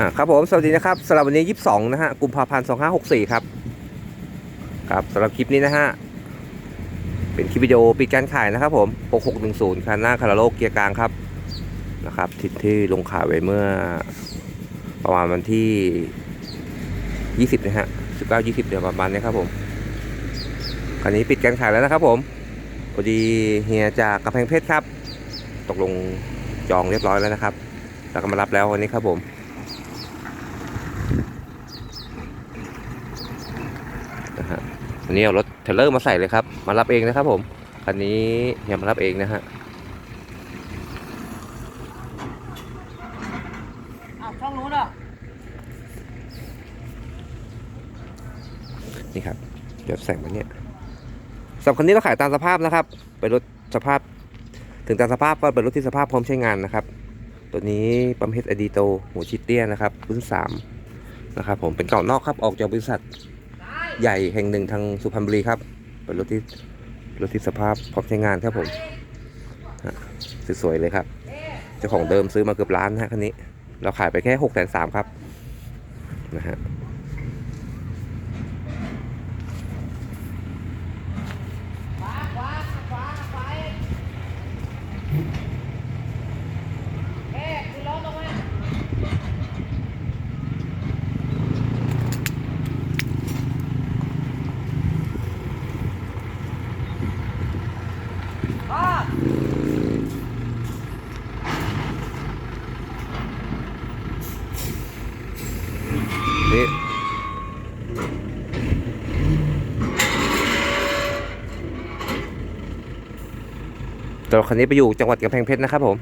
อ่าครับผม สวัสดีนะครับสำหรับวันนี้ 22 นะฮะกุมภาพันธ์ 2564 ครับ ครับสำหรับคลิปนี้นะฮะ เป็นคลิปวิดีโอปิดการขายนะครับผม 6610 คันหน้าคาราโลเกียร์กลางครับ นะครับที่ที่ลงขายไว้เมื่อ ประมาณวันที่ 20 นะฮะ 19 20 เดือนประมาณนี้ครับผม คันนี้ปิดการขายแล้วนะครับผมพอดีเฮียจากกำแพงเพชรครับ ตกลงจองเรียบร้อยแล้วนะครับ แล้วก็มารับแล้ววันนี้ครับผม นะฮะ อันนี้เอารถเทรลเลอร์มาใส่เลยครับ มารับเองนะครับผมคันนี้เฮียมารับเองนะฮะอ้าวช่องนู้นอะนี่ครับเดี๋ยวแสงมันเนี่ยสำหรับคันนี้เราขายตามสภาพนะครับ เป็นรถสภาพ ถึงตามสภาพก็เป็นรถที่สภาพพร้อมใช้งานนะครับ ตัวนี้ปั๊มเฮดอดีโตหัวชิดเตี้ยนะครับรุ่นสามนะครับผมเป็นเก่านอกครับออกจากบริษัท ใหญ่แห่งหนึ่งทางสุพรรณบุรีครับเป็นรถที่รถที่สภาพพร้อมใช้งานครับผมสวยๆเลยครับ เจ้าของเดิมซื้อมาเกือบล้านนะฮะคันนี้ เราขายไปแค่หกแสนสามครับนะฮะ ขวาขวาขวาขวาเองเอ๊ะคือล้อตรงไหมพ่อ นี่ตัวคันนี้ไปอยู่จังหวัดกำแพงเพชรนะครับผม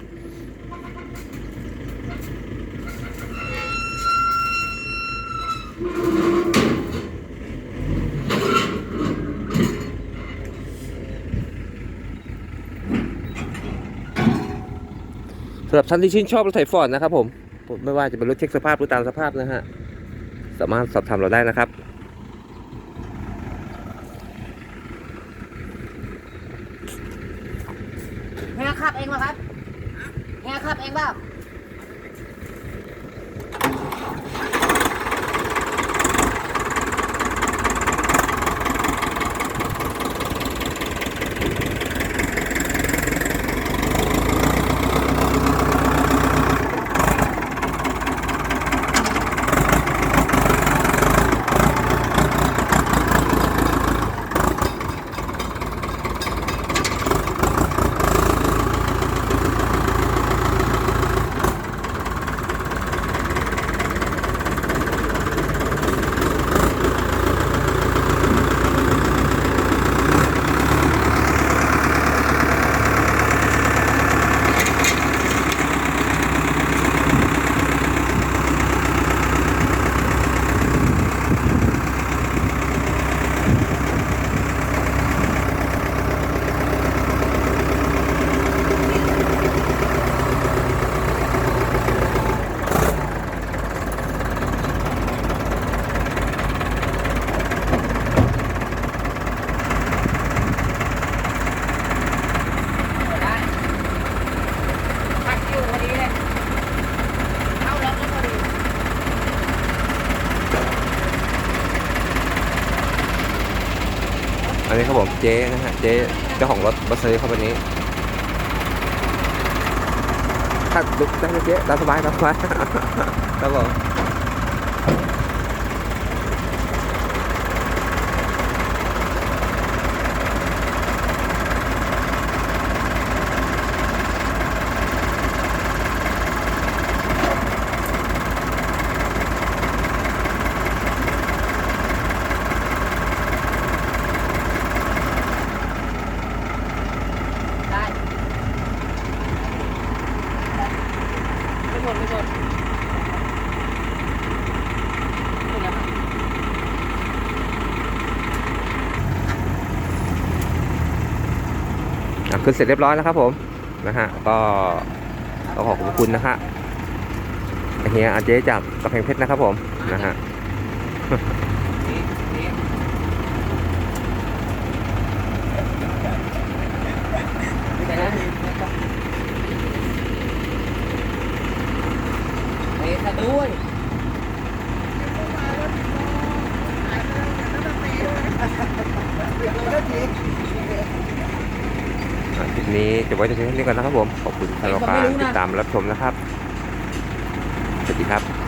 สำหรับท่านที่ชื่นชอบรถไถฟอร์ดนะครับผมไม่ว่าจะเป็นรถเช็คสภาพหรือตามสภาพนะฮะสามารถสอบถามเราได้นะครับเฮียขับเองป่ะครับเฮียขับเองเปล่า อันนี้ครับผมเจ๊นะฮะเจ๊เจ้าของรถมาซื้อเข้าวันนี้ถ้าลุกได้เลเจ๊รับสบายรับสบายครับผม ขึ้นเสร็จเรียบร้อยแล้วครับผมนะฮะก็ก็ขอขอบคุณนะฮะเฮียอาเจ๊จากกระเพงเพชรนะครับผมนะฮะด้วยเดี๋ยวเร คลิปนี้จะไว้จะเท่านี้ก่อนนะครับผม ขอบคุณสำหรับการติดตามรับชมนะครับ สวัสดีครับ